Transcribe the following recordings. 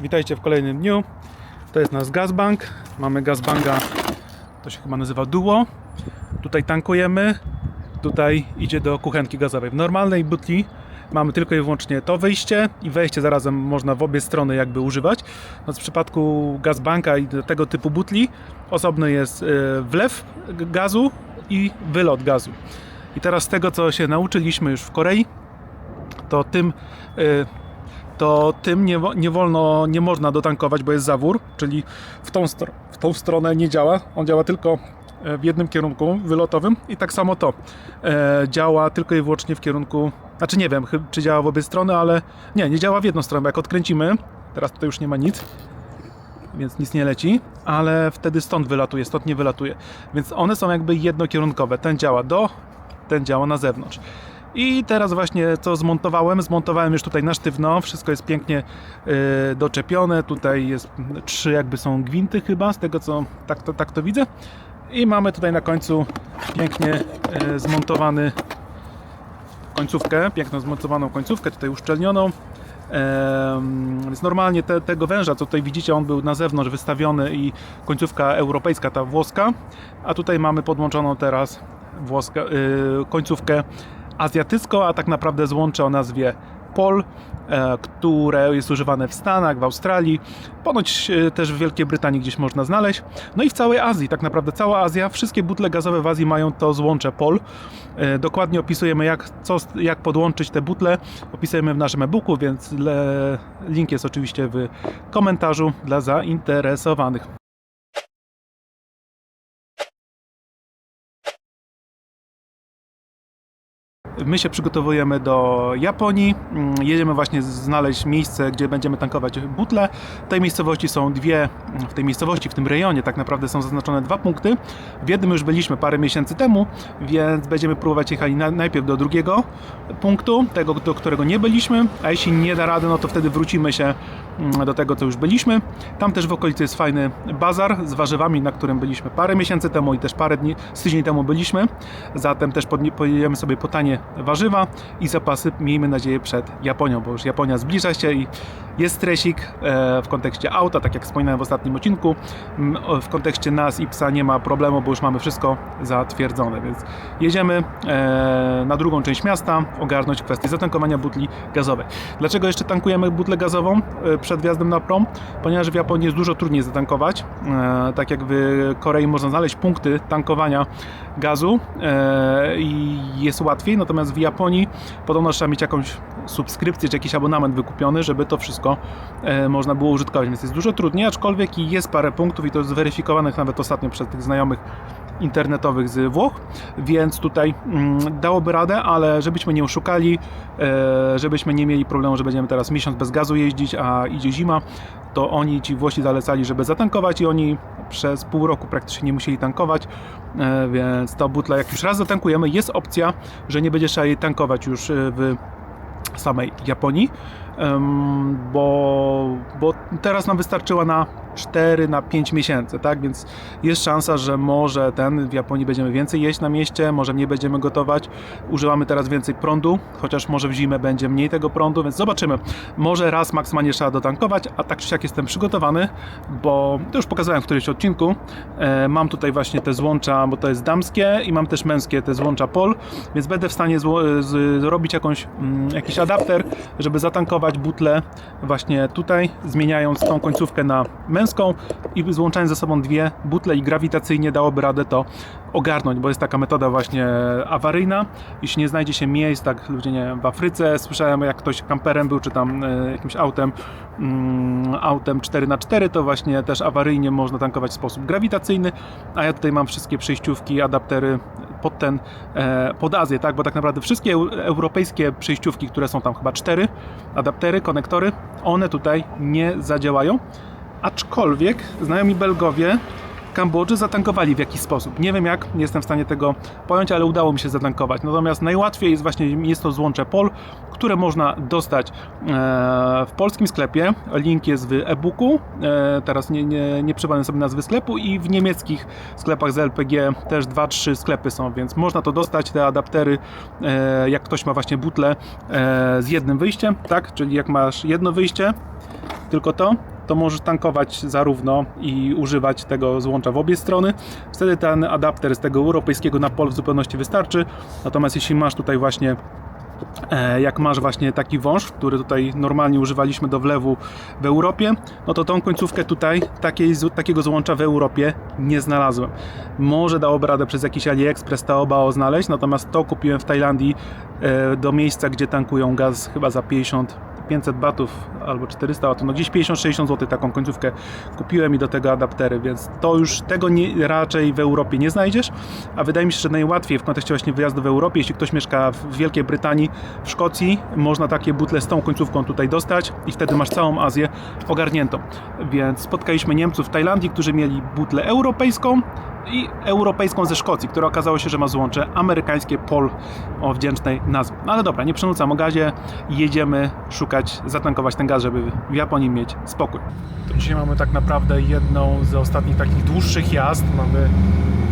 Witajcie w kolejnym dniu. To jest nasz gazbank. Mamy gazbanga, to się chyba nazywa Duo. Tutaj tankujemy. Tutaj idzie do kuchenki gazowej. W normalnej butli mamy tylko i wyłącznie to wyjście i wejście zarazem można w obie strony jakby używać. No w przypadku gazbanka i tego typu butli osobny jest e, wlew gazu i wylot gazu. I teraz z tego co się nauczyliśmy już w Korei, to tym e, to tym nie, nie wolno, nie można dotankować, bo jest zawór, czyli w tą, w tą stronę nie działa. On działa tylko e, w jednym kierunku wylotowym i tak samo to e, działa tylko i wyłącznie w kierunku, znaczy nie wiem, czy działa w obie strony, ale nie, nie działa w jedną stronę, bo jak odkręcimy, teraz tutaj już nie ma nic, więc nic nie leci, ale wtedy stąd wylatuje, stąd nie wylatuje. Więc one są jakby jednokierunkowe. Ten działa do, ten działa na zewnątrz. I teraz właśnie co zmontowałem, zmontowałem już tutaj na sztywno, wszystko jest pięknie yy, doczepione, tutaj jest trzy jakby są gwinty chyba, z tego co tak to, tak to widzę. I mamy tutaj na końcu pięknie yy, zmontowany końcówkę, piękną zmontowaną końcówkę, tutaj uszczelnioną. Więc normalnie te, tego węża, co tutaj widzicie, on był na zewnątrz wystawiony i końcówka europejska, ta włoska, a tutaj mamy podłączoną teraz włoska, y, końcówkę azjatycką, a tak naprawdę złącze o nazwie POL, e, które jest używane w Stanach, w Australii, ponoć e, też w Wielkiej Brytanii gdzieś można znaleźć. No i w całej Azji, tak naprawdę cała Azja, wszystkie butle gazowe w Azji mają to złącze POL. E, Dokładnie opisujemy jak, co, jak podłączyć te butle, opisujemy w naszym e-booku, więc link jest oczywiście w komentarzu dla zainteresowanych. My się przygotowujemy do Japonii. Mm, Jedziemy właśnie znaleźć miejsce, gdzie będziemy tankować butle. W tej miejscowości są dwie, w tej miejscowości, w tym rejonie tak naprawdę są zaznaczone dwa punkty. W jednym już byliśmy parę miesięcy temu, więc będziemy próbować jechać na, najpierw do drugiego punktu, tego, do którego nie byliśmy, a jeśli nie da rady, no to wtedy wrócimy się mm, do tego, co już byliśmy. Tam też w okolicy jest fajny bazar z warzywami, na którym byliśmy parę miesięcy temu i też parę dni, z tydzień temu byliśmy. Zatem też pojedziemy sobie po tanie warzywa i zapasy, miejmy nadzieję, przed Japonią, bo już Japonia zbliża się i jest stresik e, w kontekście auta, tak jak wspominałem w ostatnim odcinku. W kontekście nas i psa nie ma problemu, bo już mamy wszystko zatwierdzone, więc jedziemy e, na drugą część miasta, ogarnąć kwestię zatankowania butli gazowej. Dlaczego jeszcze tankujemy butlę gazową e, przed wjazdem na prom? Ponieważ w Japonii jest dużo trudniej zatankować. Tak jak w Korei można znaleźć punkty tankowania gazu i jest łatwiej, natomiast w Japonii. Podobno trzeba mieć jakąś subskrypcję czy jakiś abonament wykupiony, żeby to wszystko e, można było użytkować, więc jest dużo trudniej, aczkolwiek i jest parę punktów i to zweryfikowanych nawet ostatnio przez tych znajomych internetowych z Włoch, więc tutaj mm, dałoby radę, ale żebyśmy nie oszukali, e, żebyśmy nie mieli problemu, że będziemy teraz miesiąc bez gazu jeździć, a idzie zima, to oni, ci Włosi zalecali, żeby zatankować i oni przez pół roku praktycznie nie musieli tankować, e, więc ta butla jak już raz zatankujemy, jest opcja, że nie będzie trzeba jej tankować już e, w samej Japonii, bo, bo teraz nam wystarczyła na 4 na 5 miesięcy, tak? Więc jest szansa, że może ten w Japonii będziemy więcej jeść na mieście, może nie będziemy gotować. Używamy teraz więcej prądu, chociaż może w zimę będzie mniej tego prądu, więc zobaczymy. Może raz maksymalnie trzeba dotankować, a tak czy siak jestem przygotowany, bo to już pokazałem w którymś odcinku. E, mam tutaj właśnie te złącza, bo to jest damskie i mam też męskie te złącza pol, więc będę w stanie zrobić jakąś, mm, jakiś adapter, żeby zatankować butlę właśnie tutaj, zmieniając tą końcówkę na męską i złączając ze sobą dwie butle i grawitacyjnie dałoby radę to ogarnąć, bo jest taka metoda właśnie awaryjna. Jeśli nie znajdzie się miejsc, tak ludzie nie wiem, w Afryce, słyszałem jak ktoś kamperem był, czy tam e, jakimś autem, mm, autem 4x4, to właśnie też awaryjnie można tankować w sposób grawitacyjny, a ja tutaj mam wszystkie przejściówki, adaptery pod ten, e, pod Azję, tak, bo tak naprawdę wszystkie eu- europejskie przejściówki, które są tam chyba cztery, adaptery, konektory, one tutaj nie zadziałają, aczkolwiek znajomi Belgowie Kambodży zatankowali w jakiś sposób. Nie wiem jak, nie jestem w stanie tego pojąć, ale udało mi się zatankować. Natomiast najłatwiej jest właśnie, jest to złącze POL, które można dostać e, w polskim sklepie. Link jest w e-booku, e, teraz nie, nie, nie przypomnę sobie nazwy sklepu i w niemieckich sklepach z LPG też 2-3 sklepy są, więc można to dostać, te adaptery, e, jak ktoś ma właśnie butlę e, z jednym wyjściem, tak, czyli jak masz jedno wyjście, tylko to, to możesz tankować zarówno i używać tego złącza w obie strony. Wtedy ten adapter z tego europejskiego na pol w zupełności wystarczy. Natomiast jeśli masz tutaj właśnie E, jak masz właśnie taki wąż, który tutaj normalnie używaliśmy do wlewu w Europie, no to tą końcówkę tutaj takiej, takiego złącza w Europie nie znalazłem. Może dałoby radę przez jakiś AliExpress Taobao znaleźć, natomiast to kupiłem w Tajlandii e, do miejsca, gdzie tankują gaz chyba za 50 500 batów albo 400 watów, no gdzieś 50-60 zł taką końcówkę kupiłem i do tego adaptery, więc to już tego nie, raczej w Europie nie znajdziesz, a wydaje mi się, że najłatwiej w kontekście właśnie wyjazdu w Europie, jeśli ktoś mieszka w Wielkiej Brytanii, w Szkocji, można takie butle z tą końcówką tutaj dostać i wtedy masz całą Azję ogarniętą. Więc spotkaliśmy Niemców w Tajlandii, którzy mieli butlę europejską i europejską ze Szkocji, która okazało się, że ma złącze amerykańskie POL o wdzięcznej nazwie. No ale dobra, nie przenucam o gazie, jedziemy szukać, zatankować ten gaz, żeby w Japonii mieć spokój. To dzisiaj mamy tak naprawdę jedną z ostatnich takich dłuższych jazd. Mamy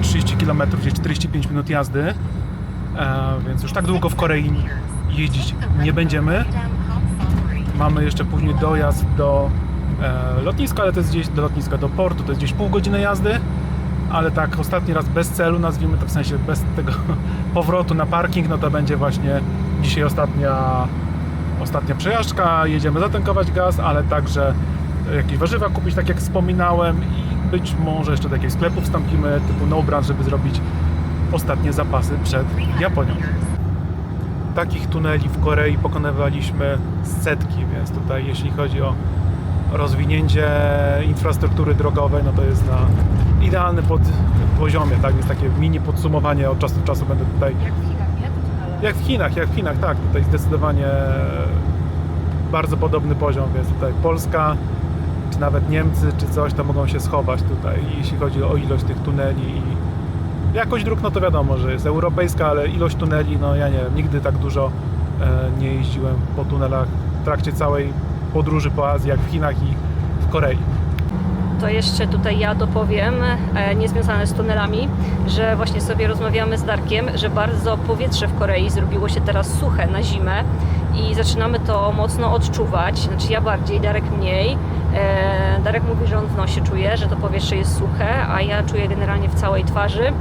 30 km, gdzieś 45 minut jazdy, e, więc już tak długo w Korei jeździć nie będziemy. Mamy jeszcze później dojazd do e, lotniska, ale to jest gdzieś do lotniska, do portu, to jest gdzieś pół godziny jazdy. Ale tak, ostatni raz bez celu, nazwijmy to w sensie bez tego powrotu na parking, no to będzie właśnie dzisiaj ostatnia, ostatnia przejażdżka. Jedziemy zatankować gaz, ale także jakieś warzywa kupić, tak jak wspominałem, i być może jeszcze do jakichś sklepów wstąpimy, typu No Brand, żeby zrobić ostatnie zapasy przed Japonią takich tuneli w Korei pokonywaliśmy setki, więc tutaj jeśli chodzi o rozwinięcie infrastruktury drogowej, no to jest na idealnym pod poziomie, tak? Więc takie mini podsumowanie od czasu do czasu będę tutaj Jak w Chinach, nie? Jak w Chinach, jak w Chinach, tak. Tutaj zdecydowanie bardzo podobny poziom, więc tutaj Polska, czy nawet Niemcy, czy coś, to mogą się schować tutaj, jeśli chodzi o ilość tych tuneli i jakość dróg, no to wiadomo, że jest europejska, ale ilość tuneli, no ja nie wiem, nigdy tak dużo e, nie jeździłem po tunelach w trakcie całej podróży po Azji, jak w Chinach i w Korei. To jeszcze tutaj ja dopowiem, e, niezwiązane z tunelami, że właśnie sobie rozmawiamy z Darkiem, że bardzo powietrze w Korei zrobiło się teraz suche na zimę i zaczynamy to mocno odczuwać. Znaczy ja bardziej, Darek mniej. E, Darek mówi, że on w nosie czuje, że to powietrze jest suche, a ja czuję generalnie w całej twarzy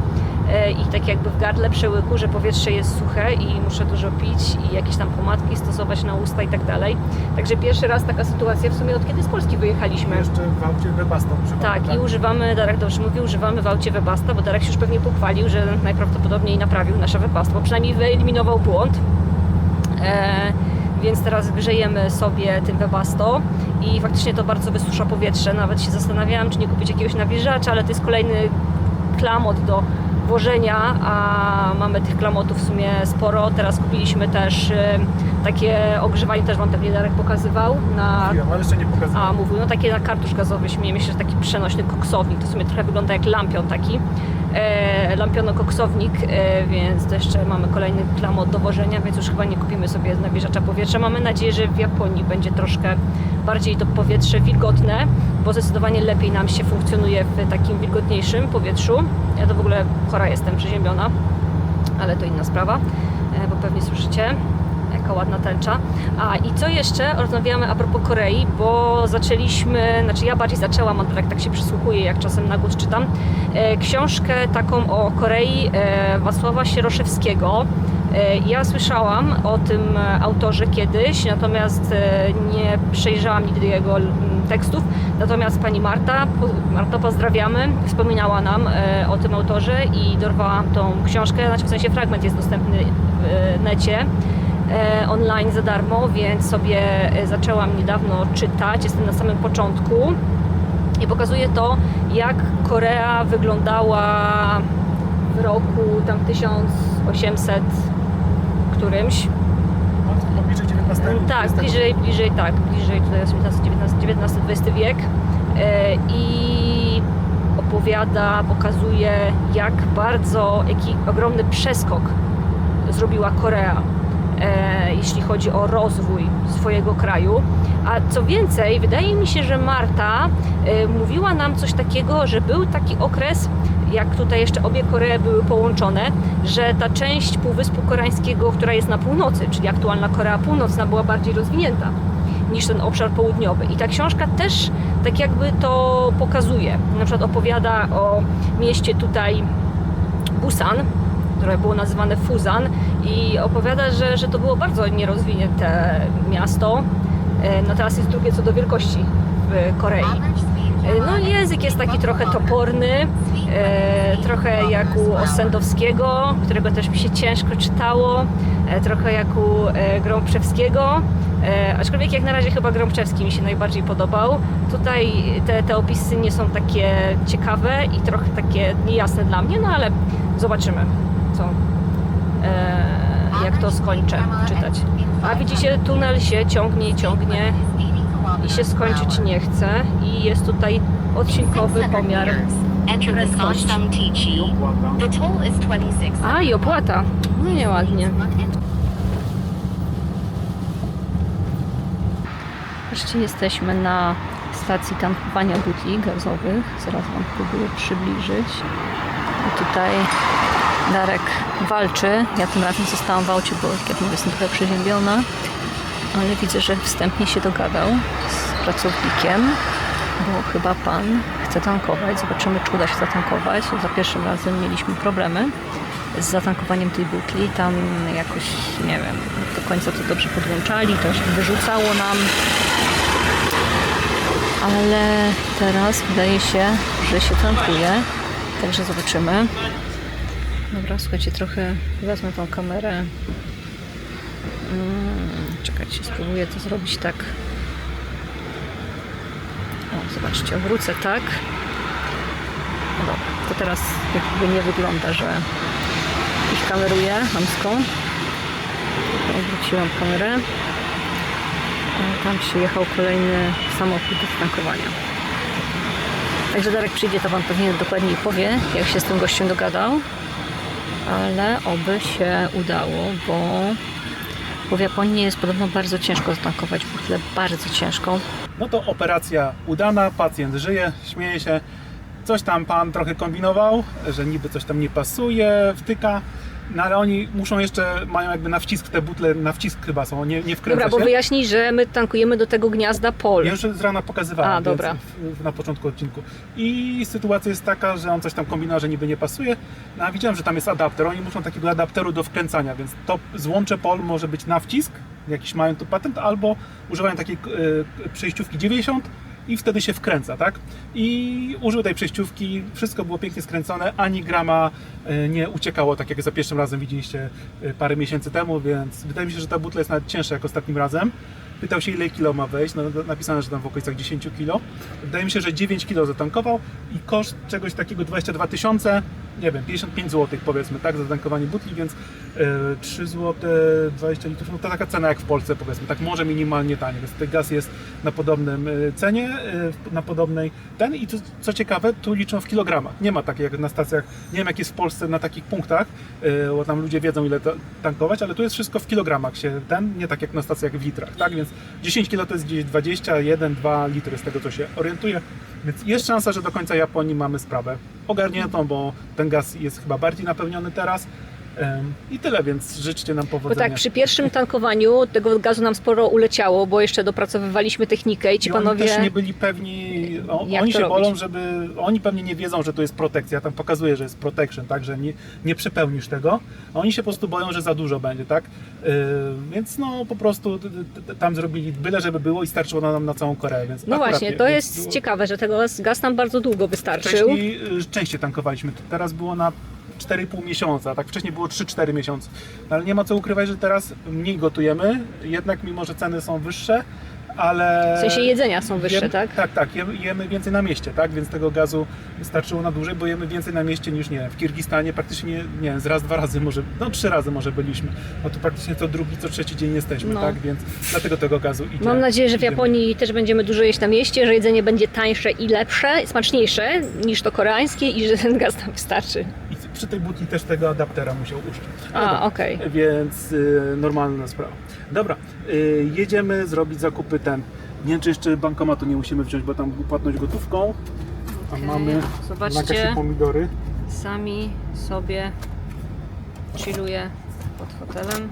i tak jakby w gardle przełyku, że powietrze jest suche i muszę dużo pić i jakieś tam pomadki stosować na usta i tak dalej. Także pierwszy raz taka sytuacja w sumie od kiedy z Polski wyjechaliśmy. Jeszcze w aucie Webasto Tak, i używamy, Darek dobrze mówi, używamy w aucie Webasto, bo Darek się już pewnie pochwalił, że najprawdopodobniej naprawił nasze Webasto, bo przynajmniej wyeliminował błąd. E, więc teraz grzejemy sobie tym Webasto i faktycznie to bardzo wysusza powietrze. Nawet się zastanawiałam, czy nie kupić jakiegoś nawilżacza, ale to jest kolejny klamot do włożenia, a mamy tych klamotów w sumie sporo. Teraz kupiliśmy też e, takie ogrzewanie, też Wam pewnie Darek pokazywał na ale jeszcze nie a, mówił, no takie na kartusz gazowy, śmieję mi się, że taki przenośny koksownik, to w sumie trochę wygląda jak lampion taki, e, lampiono-koksownik, e, więc to jeszcze mamy kolejny klamot do wożenia, więc już chyba nie kupimy sobie nawilżacza powietrza. Mamy nadzieję, że w Japonii będzie troszkę bardziej to powietrze wilgotne, bo zdecydowanie lepiej nam się funkcjonuje w takim wilgotniejszym powietrzu. Ja to w ogóle chora jestem, przeziębiona, ale to inna sprawa, e, bo pewnie słyszycie jaka ładna tęcza. A i co jeszcze? Rozmawiamy a propos Korei, bo zaczęliśmy, znaczy ja bardziej zaczęłam, a Darek tak się przysłuchuję, jak czasem na głos czytam, e, książkę taką o Korei e, Sieroszewskiego. E, Ja słyszałam o tym autorze kiedyś, natomiast e, nie przejrzałam nigdy jego tekstów. Natomiast pani Marta, Marto pozdrawiamy, wspominała nam e, o tym autorze i dorwałam tą książkę, znaczy w sensie fragment jest dostępny w e, necie online za darmo, więc sobie e, zaczęłam niedawno czytać. Jestem na samym początku i pokazuje to, jak Korea wyglądała w roku tam 1800 którymś. Bliżej 19 Tak, bliżej, bliżej, tak, bliżej tutaj 18, 19, 19, 20 wiek e, i opowiada, pokazuje jak bardzo, jaki ogromny przeskok zrobiła Korea, e, jeśli chodzi o rozwój swojego kraju. A co więcej, wydaje mi się, że Marta e, mówiła nam coś takiego, że był taki okres, jak tutaj jeszcze obie Koree były połączone, że ta część Półwyspu Koreańskiego, która jest na północy, czyli aktualna Korea Północna, była bardziej rozwinięta. niż ten obszar południowy. I ta książka też tak jakby to pokazuje. Na przykład opowiada o mieście tutaj Busan, które było nazywane Fuzan i opowiada, że, że to było bardzo nierozwinięte miasto. E, No teraz jest drugie co do wielkości w Korei. E, No język jest taki trochę toporny, e, trochę jak u Osendowskiego, którego też mi się ciężko czytało, trochę jak u Grąbczewskiego, aczkolwiek jak na razie chyba Grąbczewski mi się najbardziej podobał. Tutaj te, te opisy nie są takie ciekawe i trochę takie niejasne dla mnie, no ale zobaczymy, e, jak to skończę czytać. A widzicie, tunel się ciągnie i ciągnie i się skończyć nie chce i jest tutaj odcinkowy pomiar prędkości. A i opłata. No nieładnie. Wreszcie jesteśmy na stacji tankowania butli gazowych. Zaraz Wam próbuję przybliżyć. I tutaj Darek walczy. Ja tym razem zostałam w aucie, bo jak mówię, jestem trochę przeziębiona. Ale widzę, że wstępnie się dogadał z pracownikiem, bo chyba pan chce tankować. Zobaczymy, czy uda się zatankować. Za pierwszym razem mieliśmy problemy z zatankowaniem tej butli. Tam jakoś, nie wiem, do końca to dobrze podłączali, to się wyrzucało nam. Ale teraz wydaje się, że się tankuje. Także zobaczymy. Dobra, słuchajcie, trochę wezmę tą kamerę. Mm, czekajcie, spróbuję to zrobić tak. O, zobaczcie, obrócę tak. No to teraz jakby nie wygląda, że ich kameruję hamską. Obróciłam kamerę. Tam się jechał kolejny samochód do tankowania. Także Darek przyjdzie, to Wam pewnie dokładniej powie, jak się z tym gościem dogadał. Ale oby się udało, bo, w Japonii jest podobno bardzo ciężko zatankować butlę, bardzo ciężko. No to operacja udana, pacjent żyje, śmieje się. Coś tam pan trochę kombinował, że niby coś tam nie pasuje, wtyka. No ale oni muszą jeszcze, mają jakby na wcisk te butle, na wcisk chyba są, nie, nie wkręca Dobra, bo się. wyjaśnij, że my tankujemy do tego gniazda pol. Ja już z rana pokazywałem A, więc dobra. W, w, na początku odcinku. I sytuacja jest taka, że on coś tam kombinował, że niby nie pasuje. No a widziałem, że tam jest adapter. Oni muszą takiego adapteru do wkręcania, więc to złącze pol może być na wcisk, jakiś mają tu patent, albo używają takiej e, przejściówki 90 i wtedy się wkręca, tak? I użył tej przejściówki, wszystko było pięknie skręcone, ani grama e, nie uciekało, tak jak za pierwszym razem widzieliście e, parę miesięcy temu, więc wydaje mi się, że ta butla jest nawet cięższa jak ostatnim razem. Pytał się, ile kilo ma wejść. No, że tam w okolicach 10 kilo. Wydaje mi się, że 9 kilo zatankował i koszt czegoś takiego 22 tysiące, nie wiem, 55 zł powiedzmy, tak, za zatankowanie butli, więc e, 3 zł 20 litrów, no to taka cena jak w Polsce powiedzmy, tak może minimalnie taniej, więc ten gaz jest na podobnym e, cenie, e, na podobnej. Ten i tu, co ciekawe, tu liczą w kilogramach. Nie ma takiej jak na stacjach, nie wiem jak jest w Polsce na takich punktach, e, bo tam ludzie wiedzą ile to tankować, ale tu jest wszystko w kilogramach się ten, nie tak jak na stacjach w litrach, tak, więc 10 kilo to jest gdzieś 21-2 litry z tego co się orientuję, więc jest szansa, że do końca Japonii mamy sprawę ogarniętą, bo ten gaz jest chyba bardziej napełniony teraz. I tyle, więc życzcie nam Bo powodzenia. tak, przy pierwszym tankowaniu tego gazu nam sporo uleciało, bo jeszcze dopracowywaliśmy technikę i ci I oni panowie... też nie byli pewni, o, oni się robić? bolą, żeby, oni pewnie nie wiedzą, że to jest protekcja, tam pokazuje, że jest protection, tak, że nie, nie przepełnisz tego, a oni się po prostu boją, że za dużo będzie, tak, Yy, więc no po prostu tam zrobili byle, żeby było i starczyło nam na całą Koreę, więc No właśnie, nie, to jest było- ciekawe, że tego gaz, gaz nam bardzo długo wystarczył. Wcześniej y, częściej tankowaliśmy, teraz było na 4,5 miesiąca, tak wcześniej było 3-4 miesiące. No, ale nie ma co ukrywać, że teraz mniej gotujemy, jednak mimo, że ceny są wyższe, ale... W sensie jedzenia są wyższe, Jem- tak? Tak, tak, jemy, jemy więcej na mieście, tak, więc tego gazu starczyło na dłużej, bo jemy więcej na mieście niż, nie w Kirgistanie praktycznie, nie wiem, z raz, dwa razy może, no trzy razy może byliśmy, no to praktycznie co drugi, co trzeci dzień jesteśmy, No. tak, więc dlatego tego gazu idzie. Mam nadzieję, że w Japonii też będziemy dużo jeść na mieście, że jedzenie będzie tańsze i lepsze, smaczniejsze niż to koreańskie i że ten gaz nam wystarczy. Przy tej butli też tego adaptera musiał. Ale A, okej. Więc y, normalna sprawa. Dobra, y, jedziemy zrobić zakupy ten. Nie wiem, czy jeszcze bankomatu nie musimy wziąć, bo tam płatność gotówką. A Okej, mamy zobaczcie. na kasie pomidory. Sami sobie chilluję pod fotelem.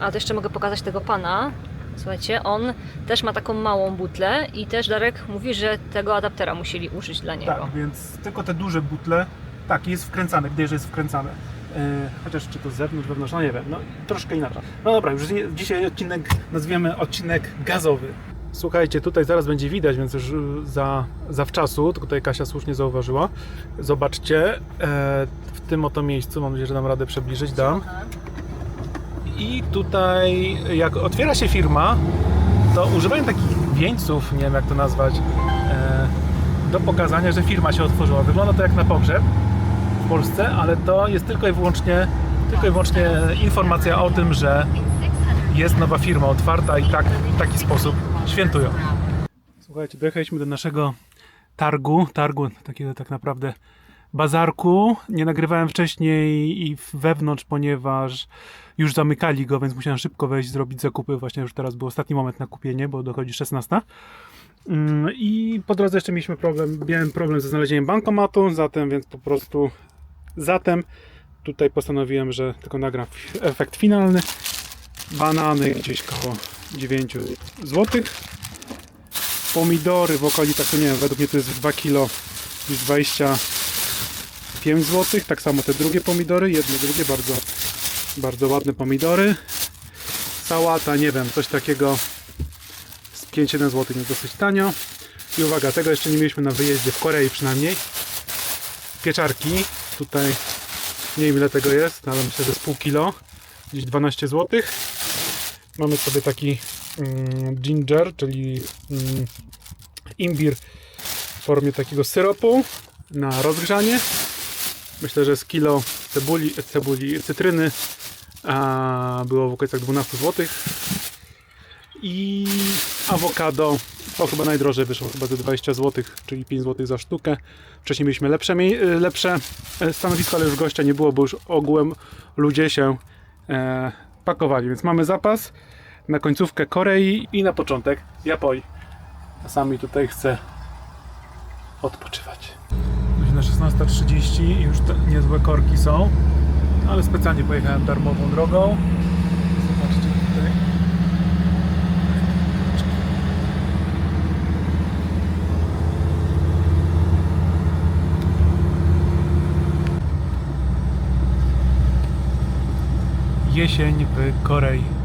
A to jeszcze mogę pokazać tego pana, Słuchajcie, on też ma taką małą butlę i też Darek mówi, że tego adaptera musieli użyć dla niego. Tak, więc tylko te duże butle, tak, jest wkręcane, że jest wkręcane. E, chociaż czy to z zewnątrz, wewnątrz, no nie wiem, no troszkę inaczej. No dobra, już nie- dzisiaj odcinek nazwiemy odcinek gazowy. Słuchajcie, tutaj zaraz będzie widać, więc już za, zawczasu, tylko tutaj Kasia słusznie zauważyła. Zobaczcie, e, w tym oto miejscu, mam nadzieję, że dam radę przybliżyć, dam. I tutaj, jak otwiera się firma, to używają takich wieńców, nie wiem jak to nazwać, e, do pokazania, że firma się otworzyła. Wygląda to jak na pogrzeb Polsce, ale to jest tylko i wyłącznie, tylko i wyłącznie informacja o tym, że jest nowa firma otwarta i tak, w taki sposób świętują. Słuchajcie, dojechaliśmy do naszego targu, targu takiego tak naprawdę bazarku. Nie nagrywałem wcześniej i wewnątrz, ponieważ już zamykali go, więc musiałem szybko wejść, zrobić zakupy. Właśnie już teraz był ostatni moment na kupienie, bo dochodzi 16. Mm, I po drodze jeszcze mieliśmy problem, miałem problem ze znalezieniem bankomatu, zatem więc po prostu zatem tutaj postanowiłem, że tylko nagram efekt finalny. Banany gdzieś koło 9 zł. Pomidory w okolicach, nie wiem, według mnie to jest 2 kg gdzieś 25 zł. Tak samo te drugie pomidory, jedne, drugie, bardzo, bardzo ładne pomidory. Sałata, nie wiem, coś takiego z 5-7 zł, jest dosyć tanio. I uwaga, tego jeszcze nie mieliśmy na wyjeździe w Korei przynajmniej. Pieczarki, tutaj nie wiem ile tego jest, ale myślę, że z pół kilo, gdzieś 12 zł. Mamy sobie taki mm, ginger, czyli mm, imbir w formie takiego syropu na rozgrzanie. Myślę, że z kilo cebuli, cebuli cytryny a było w okolicach 12 zł. I awokado, to chyba najdrożej wyszło, chyba ze 20 zł, czyli 5 zł za sztukę. Wcześniej mieliśmy lepsze, y, lepsze e, stanowisko, ale już gościa nie było, bo już ogółem ludzie się e, pakowali. Więc mamy zapas na końcówkę Korei i na początek Japonii. Czasami tutaj chcę odpoczywać. Godzina 16.30 i już te niezłe korki są, ale specjalnie pojechałem darmową drogą. Zobaczcie tutaj. Jesień w Korei.